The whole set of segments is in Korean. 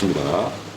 좋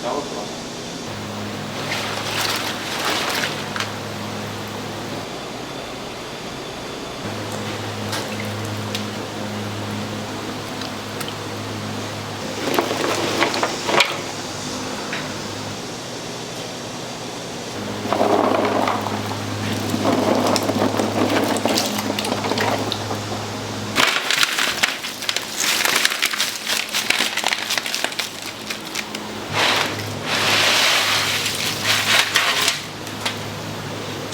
습니다.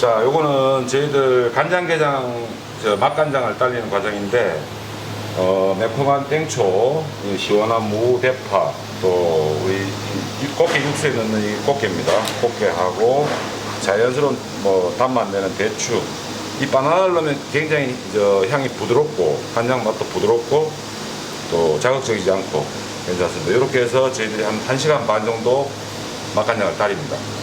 자, 요거는 저희들 간장게장, 저 맛간장을 딸리는 과정인데, 어, 매콤한 땡초, 이 시원한 무, 대파, 또 우리 이 꽃게 육수에 넣는 이 꽃게입니다. 꽃게하고 자연스러운 뭐 단맛 내는 대추. 이 바나나를 넣으면 굉장히 저 향이 부드럽고 간장 맛도 부드럽고 또 자극적이지 않고 괜찮습니다. 이렇게 해서 저희들이 한 1시간 반 정도 맛간장을 딸입니다.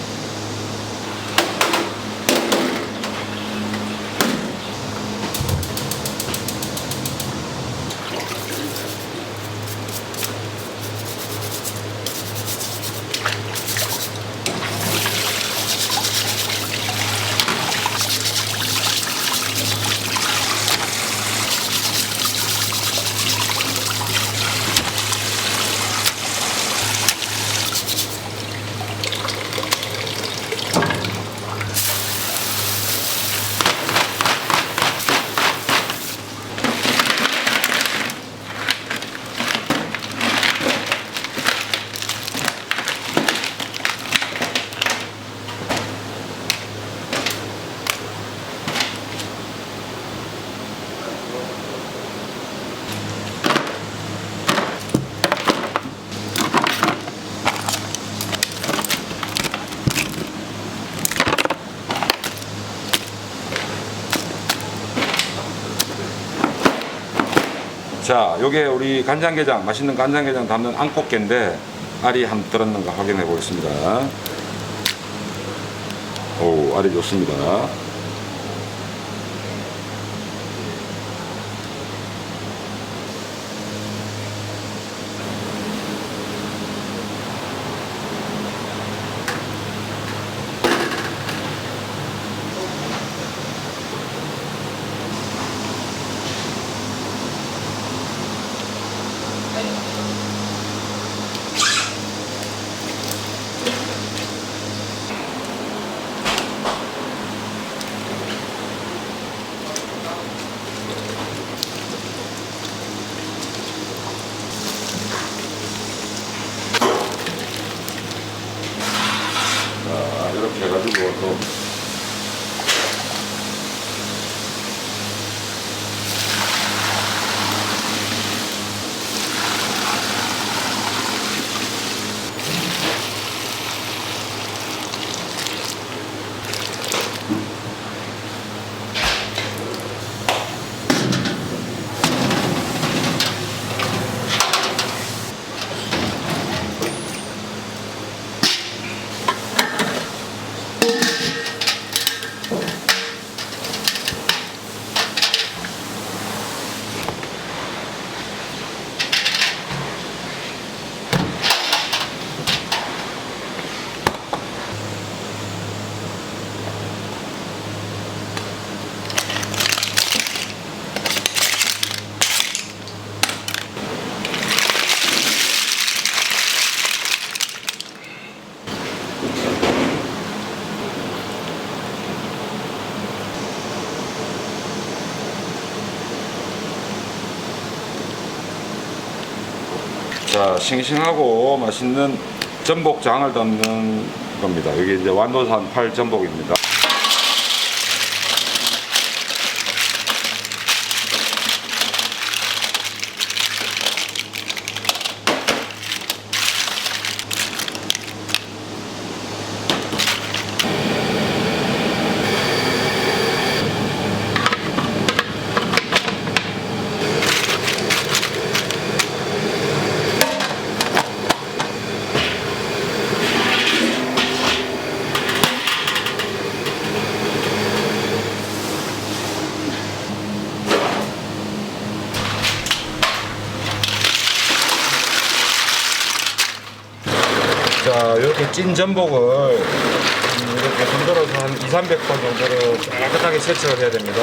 자, 요게 우리 간장게장, 맛있는 간장게장 담는 앙꽃게인데 알이 한 들었는가 확인해 보겠습니다. 오, 알이 좋습니다. 싱싱하고 맛있는 전복장을 담는 겁니다. 여기 이제 완도산 팔 전복입니다. 자, 이렇게 찐 전복을 음, 이렇게 손들어서 한 2, 300번 정도를 깨끗하게 세척을 해야 됩니다.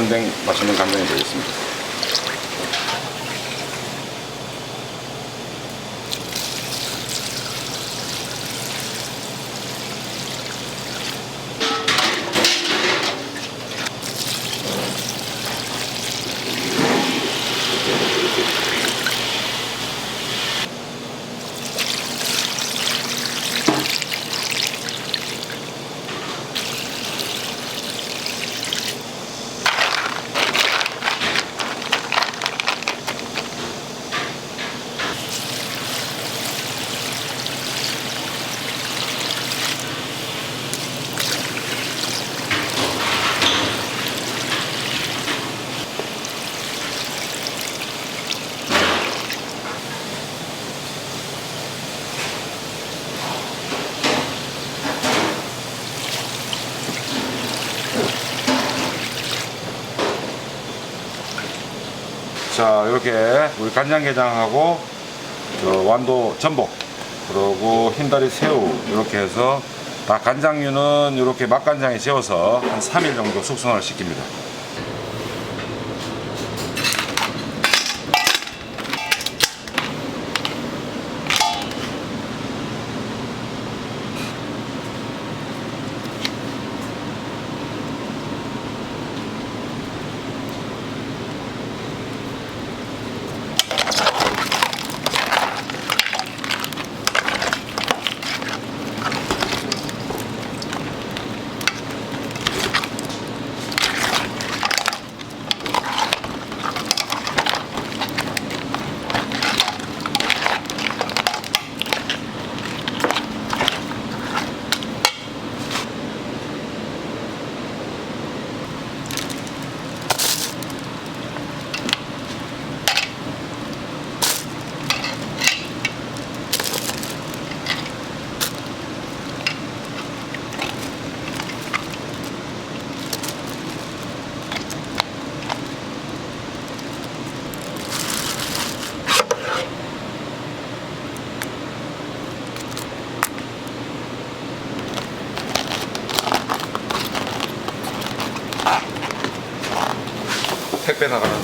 완성된 맛있는 간장이 되겠습니다. 자, 이렇게 우리 간장게장하고 저 완도 전복 그리고 흰다리 새우 이렇게 해서 다 간장류는 이렇게 맛간장에 재워서 한 3일 정도 숙성을 시킵니다. 택배 나가는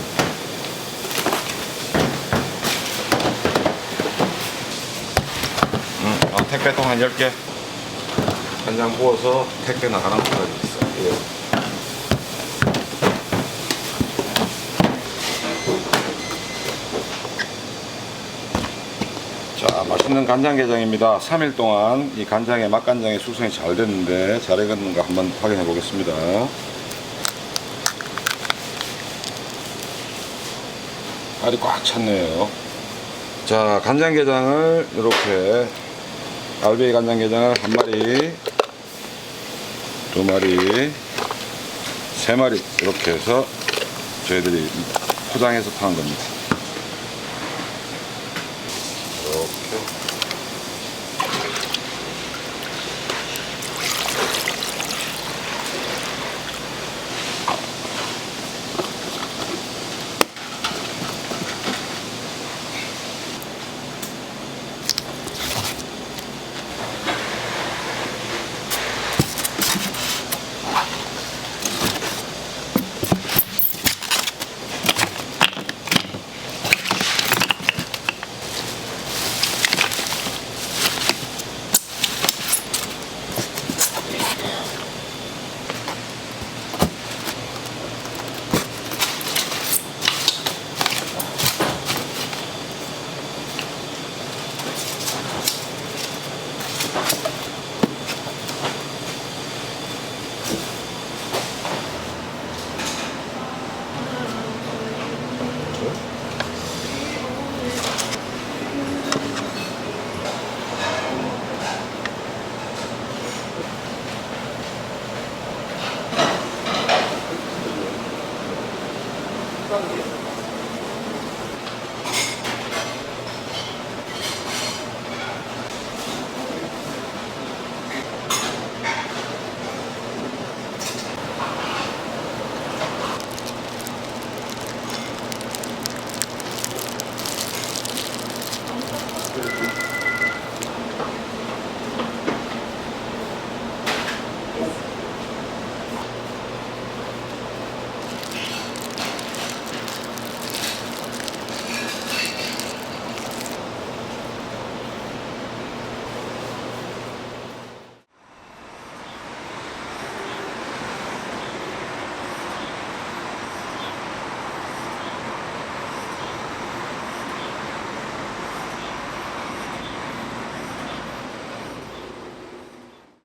음, 아, 택배통 한 10개. 한장 부어서 택배 나가는 거가 있어 예. 자 맛있는 간장게장입니다. 3일 동안 이 간장에 맛간장에 숙성이 잘 됐는데 잘 익었는가 한번 확인해 보겠습니다. 알이 꽉 찼네요. 자, 간장게장을 이렇게 알베이 간장게장을 한 마리, 두 마리, 세 마리 이렇게 해서 저희들이 포장해서 파는 겁니다.